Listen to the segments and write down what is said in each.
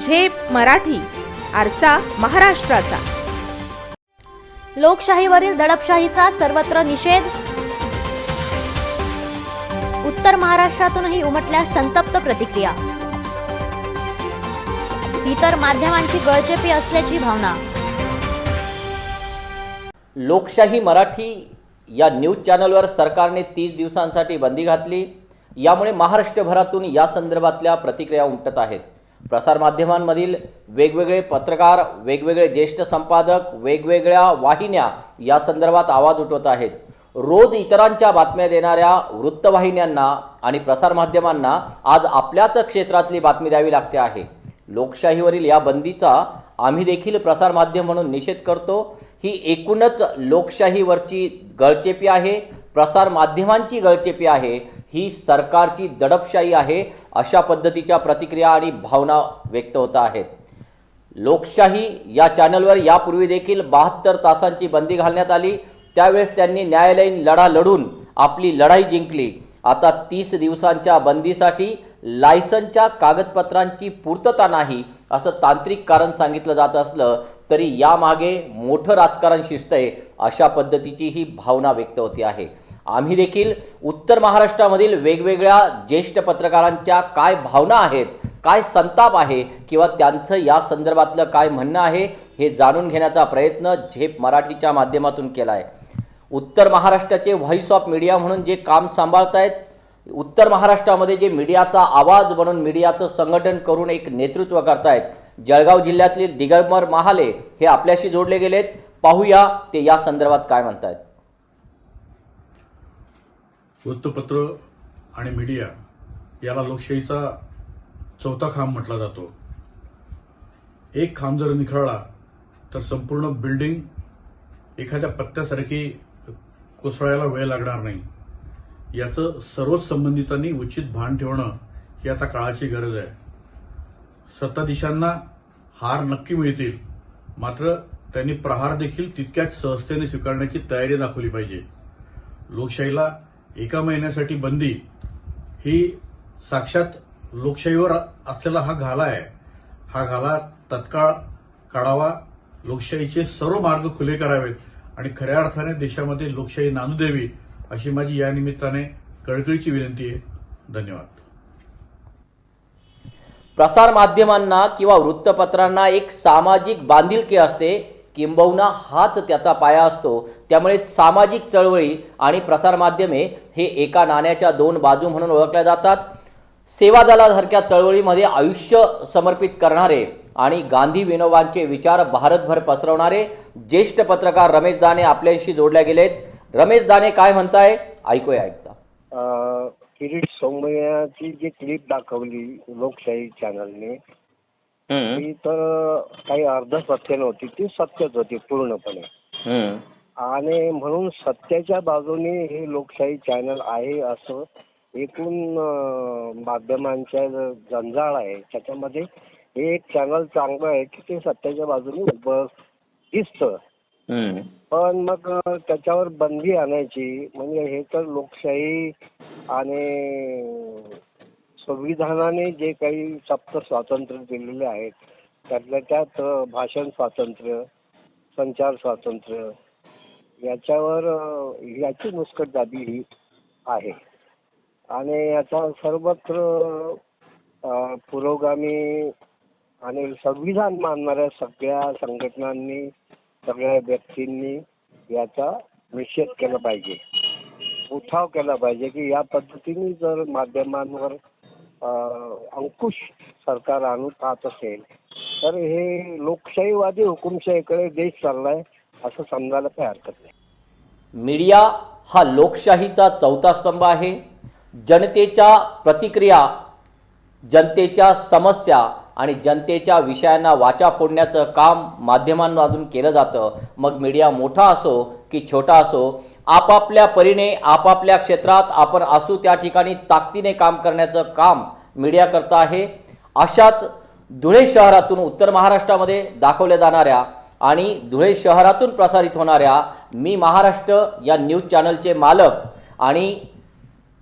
झेप मराठी आरसा महाराष्ट्राचा. लोकशाहीवरील दडपशाहीचा सर्वत्र निषेध? उत्तर महाराष्ट्रातूनही उमटल्या संतप्त प्रतिक्रिया. इतर माध्यमांची गळचेपी असल्याची भावना. लोकशाही मराठी या न्यूज चॅनलवर सरकारने तीस दिवसांसाठी बंदी घातली. यामुळे महाराष्ट्रभरातून या संदर्भातल्या प्रतिक्रिया उमटत आहेत. प्रसारमाध्यमांमधील वेगवेगळे पत्रकार वेगवेगळे ज्येष्ठ संपादक वेगवेगळ्या वाहिन्या या संदर्भात आवाज उठवत आहेत. रोज इतरांच्या बातम्या देणाऱ्या वृत्तवाहिन्यांना आणि प्रसारमाध्यमांना आज आपल्याच क्षेत्रातली बातमी द्यावी लागते आहे. लोकशाहीवरील या बंदीचा आम्ही देखील प्रसारमाध्यम म्हणून निषेध करतो. ही एकूणच लोकशाहीवरची गळचेपी आहे. प्रसार माध्यमांची गळचेपी आहे ही सरकारची दडपशाही आहे अशा पद्धतीच्या प्रतिक्रिया आणि भावना व्यक्त होत आहेत. लोकशाही या चॅनलवर यापूर्वी देखील बहात्तर तासांची बंदी घालण्यात आली. त्यावेळेस त्यांनी न्यायालयीन लढा लढून आपली लढाई जिंकली. आता तीस दिवसांच्या बंदीसाठी लायसनच्या कागदपत्रांची पूर्तता नाही असं तांत्रिक कारण सांगितलं जात असलं तरी यामागे मोठं राजकारण शिजतंय अशा पद्धतीची ही भावना व्यक्त होती आहे. आम्ही देखील उत्तर महाराष्ट्रामधील वेगवेगळ्या ज्येष्ठ पत्रकारांच्या काय भावना आहेत काय संताप आहे किंवा त्यांचं या संदर्भातलं काय म्हणणं आहे हे जाणून घेण्याचा प्रयत्न झेप मराठीच्या माध्यमातून केला आहे उत्तर महाराष्ट्राचे व्हॉइस ऑफ मीडिया म्हणून जे काम सांभाळत आहेत उत्तर महाराष्ट्रामध्ये जे मीडियाचा आवाज म्हणून मीडियाचं संघटन करून एक नेतृत्व करतायत जळगाव जिल्ह्यातील दिगंबर महाले हे आपल्याशी जोडले गेलेत. पाहूया ते या संदर्भात काय म्हणतायत. वृत्तपत्र आणि मीडिया याला लोकशाहीचा चौथा खांब म्हटला जातो. एक खांब जर निखळला तर संपूर्ण बिल्डिंग एखाद्या पत्त्यासारखी कोसळायला वेळ लागणार नाही. याचं सर्वच संबंधितांनी उचित भान ठेवणं ही आता काळाची गरज आहे. सत्ताधीशांना हार नक्की मिळतील. मात्र त्यांनी प्रहार देखील तितक्याच सहजतेने स्वीकारण्याची तयारी दाखवली पाहिजे. लोकशाहीला एका महिन्यासाठी बंदी ही साक्षात लोकशाहीवर असलेला हा घाला आहे. हा घाला तत्काळ काढावा लोकशाहीचे सर्व मार्ग खुले करावेत आणि खऱ्या अर्थाने देशामध्ये लोकशाही नांदू द्यावी अशी माझी या निमित्ताने कळकळीची विनंती आहे. धन्यवाद. प्रसार माध्यमांना किंवा वृत्तपत्रांना एक सामाजिक बांधिलकी असते. किंबहुना हाच त्याचा पाया असतो. त्यामुळे सामाजिक चळवळी आणि प्रसारमाध्यमे हे एका नाण्याच्या दोन बाजू म्हणून ओळखल्या जातात. सेवादलासारख्या चळवळीमध्ये आयुष्य समर्पित करणारे आणि गांधी विनोबांचे विचार भारतभर पसरवणारे ज्येष्ठ पत्रकार रमेश दाने आपल्याशी जोडल्या गेलेत. रमेश दाने काय म्हणताय? ऐकूया अ, किरीट सोमय्याची जी क्लिप दाखवली लोकशाही चॅनलने ती तर काही अर्ध सत्य नव्हती ती सत्यच होती पूर्णपणे. आणि म्हणून सत्याच्या बाजूने हे लोकशाही चॅनल आहे असं एकूण माध्यमांच्या जंजाळ आहे. त्याच्यामध्ये हे एक चॅनल चांगलं आहे की ते सत्याच्या बाजूने उभं दिसतं. पण मग त्याच्यावर बंदी आणायची. म्हणजे हे तर लोकशाही आणि संविधानाने जे काही सप्त स्वातंत्र्य दिलेले आहेत त्यातल्या त्यात भाषण स्वातंत्र्य संचार स्वातंत्र्य याच्यावर याची याची मुस्कटदाबी ही आहे. आणि याचा सर्वत्र पुरोगामी आणि संविधान मानणाऱ्या सगळ्या संघटनांनी सगळ्या व्यक्तींनी याचा निषेध केला पाहिजे. उठाव केला पाहिजे की या पद्धतीने जर माध्यमांवर अंकुश सरकार आणून पाहत असेल तर हे लोकशाहीवादी हुकुमशाहीकडे देश चाललाय असं समजायला काही हरकत नाही. मीडिया हा लोकशाहीचा चौथा स्तंभ आहे. जनतेच्या प्रतिक्रिया जनतेच्या समस्या आणि जनतेच्या विषयांना वाचा फोडण्याचं काम माध्यमांमधून केलं जातं. मग मीडिया मोठा असो की छोटा असो आपापल्या परीने आपापल्या क्षेत्रात आपण असू त्या ठिकाणी ताकदीने काम करण्याचं काम मीडिया करतं आहे. अशाच धुळे शहरातून उत्तर महाराष्ट्रामध्ये दाखवल्या जाणाऱ्या आणि धुळे शहरातून प्रसारित होणाऱ्या मी महाराष्ट्र या न्यूज चॅनलचे मालक आणि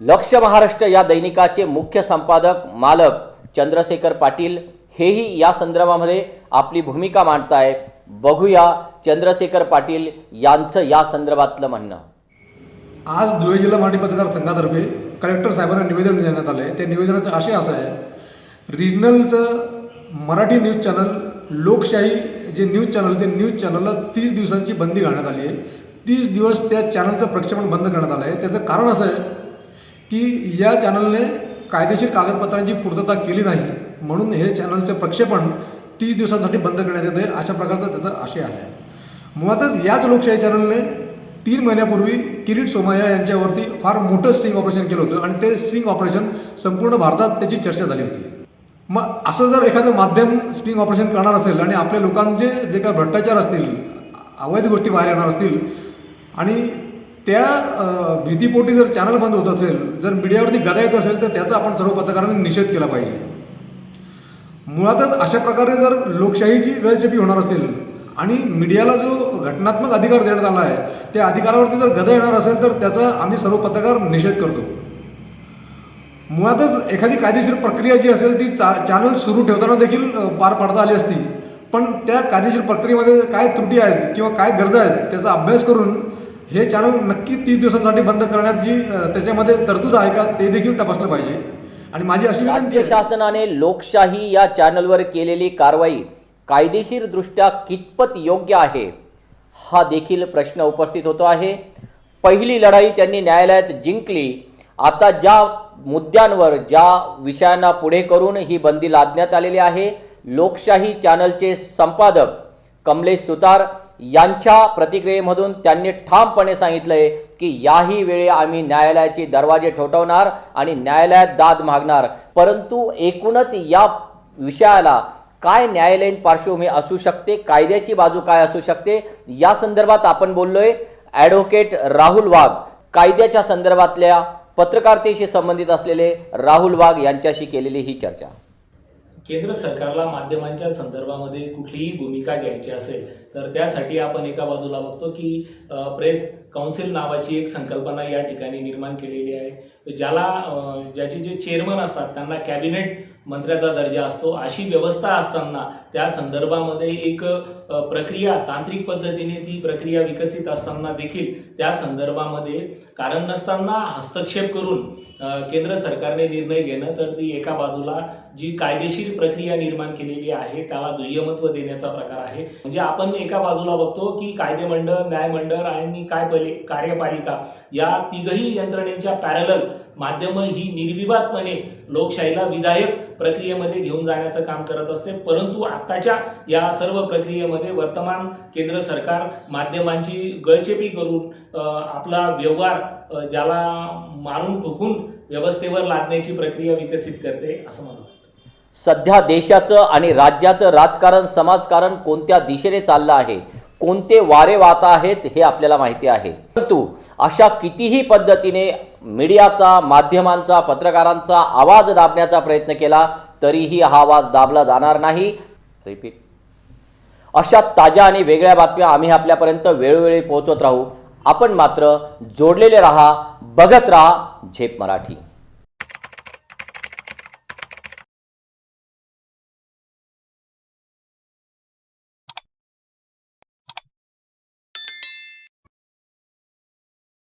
लक्ष महाराष्ट्र या दैनिकाचे मुख्य संपादक मालक चंद्रशेखर पाटील हेही या संदर्भामध्ये आपली भूमिका मांडताय. बघूया चंद्रशेखर पाटील यांचं या संदर्भातलं म्हणणं. आज धुळे जिल्हा मराठी पत्रकार संघातर्फे कलेक्टर साहेबांना निवेदन देण्यात आलं आहे त्या निवेदनाचं आशय असं आहे रिजनलचं मराठी न्यूज चॅनल लोकशाही जे न्यूज चॅनल ते न्यूज चॅनलला तीस दिवसांची बंदी घालण्यात आली आहे. तीस दिवस त्या चॅनलचं प्रक्षेपण बंद करण्यात आलं आहे त्याचं कारण असं आहे की या चॅनलने कायदेशीर कागदपत्रांची पूर्तता केली नाही म्हणून हे चॅनलचं प्रक्षेपण तीस दिवसांसाठी बंद करण्यात येते अशा प्रकारचा त्याचा आशय आहे. मुळातच याच लोकशाही चॅनलने तीन महिन्यापूर्वी किरीट सोमय्या यांच्यावरती फार मोठं स्ट्रिंग ऑपरेशन केलं होतं आणि ते स्ट्रिंग ऑपरेशन संपूर्ण भारतात त्याची चर्चा झाली होती. मग असं जर एखादं माध्यम स्ट्रिंग ऑपरेशन करणार असेल आणि आपल्या लोकांचे जे काही भ्रष्टाचार असतील अवैध गोष्टी बाहेर येणार असतील आणि त्या भीतीपोटी जर चॅनल बंद होत असेल जर मीडियावरती गदा येत असेल तर त्याचा आपण सर्व पत्रकारांनी निषेध केला पाहिजे. मुळातच अशा प्रकारे जर लोकशाहीची गळचेपी होणार असेल आणि मीडियाला जो घटनात्मक अधिकार देण्यात आला आहे त्या अधिकारावरती जर गदा येणार असेल तर त्याचा आम्ही सर्व पत्रकार निषेध करतो. मुळातच एखादी कायदेशीर प्रक्रिया जी असेल ती चा चॅनल सुरू ठेवताना देखील पार पाडता आली असती. पण त्या कायदेशीर प्रक्रियेमध्ये काय त्रुटी आहेत किंवा काय गरजा आहेत त्याचा अभ्यास करून हे चॅनल नक्की तीस दिवसांसाठी बंद करण्याची त्याच्यामध्ये तरतूद आहे का ते देखील तपासलं पाहिजे. आणि माझी अशी राज्य शासनाने लोकशाही या चॅनलवर केलेली कारवाई कायदेशीरदृष्ट्या कितपत योग्य आहे हा देखील प्रश्न उपस्थित होतो आहे. पहिली लढाई त्यांनी न्यायालयात जिंकली. आता ज्या मुद्द्यांवर ज्या विषयांना पुढे करून ही बंदी लादण्यात आलेली आहे लोकशाही चॅनलचे संपादक कमलेश सुतार यांच्या प्रतिक्रियेमधून त्यांनी ठामपणे सांगितलंय की याही वेळी आम्ही न्यायालयाचे दरवाजे ठोठवणार आणि न्यायालयात दाद मागणार. परंतु एकूणच या विषयाला काय न्यायालयीन पार्श्वभूमी असू शकते कायद्याची बाजू काय असू शकते या संदर्भात आपण बोललोय ॲडव्होकेट राहुल वाघ. कायद्याच्या संदर्भातल्या पत्रकारितेशी संबंधित असलेले राहुल वाघ यांच्याशी केलेली ही चर्चा. केंद्र सरकारला माध्यमांच्या संदर्भामध्ये कुठलीही भूमिका घ्यायची असेल तर त्यासाठी आपण एका बाजूला बघतो की प्रेस काउन्सिल नावाची एक संकल्पना या ठिकाणी निर्माण केलेली आहे. ज्याला ज्याचे जे चेअरमन असतात त्यांना कॅबिनेट मंत्र्याचा दर्जा असतो. अशी व्यवस्था असताना त्या संदर्भामध्ये एक प्रक्रिया तांत्रिक पद्धतीने ती प्रक्रिया विकसित असताना देखील त्या संदर्भामध्ये कारण नसताना हस्तक्षेप करून केंद्र सरकारने निर्णय घेणं तर ती एका बाजूला जी कायदेशीर प्रक्रिया निर्माण केलेली आहे त्याला दुय्यमत्व देण्याचा प्रकार आहे. म्हणजे आपण एका बाजूला बघतो की कायदेमंडळ न्यायमंडळ आणि काय पहिले कार्यपालिका या तिघही यंत्रणेच्या पॅरल माध्यमं ही निर्विवादपणे लोकशाहीला विधायक प्रक्रियेमध्ये घेऊन जाण्याचं काम करत असते. परंतु आत्ताच्या या सर्व प्रक्रियेमध्ये वर्तमान केंद्र सरकार माध्यमांची गळचेपी करून आपला व्यवहार ज्याला मारून ठोकून व्यवस्थेवर लादण्याची प्रक्रिया विकसित करते असं मला वाटतं. सध्या देशाचं आणि राज्याचं राजकारण समाजकारण कोणत्या दिशेने चाललं आहे? कोणते वारे वाहत आहेत हे आपल्याला माहिती आहे. परंतु अशा कितीही पद्धतीने मीडियाचा माध्यमांचा पत्रकारांचा आवाज दाबण्याचा प्रयत्न केला तरीही हा आवाज दाबला जाणार नाही. रिपीट अशा ताज्या आणि वेगळ्या बातम्या आम्ही आपल्यापर्यंत वेळोवेळी पोहोचवत राहू. आपण मात्र जोडलेले राहा बघत राहा झेप मराठी.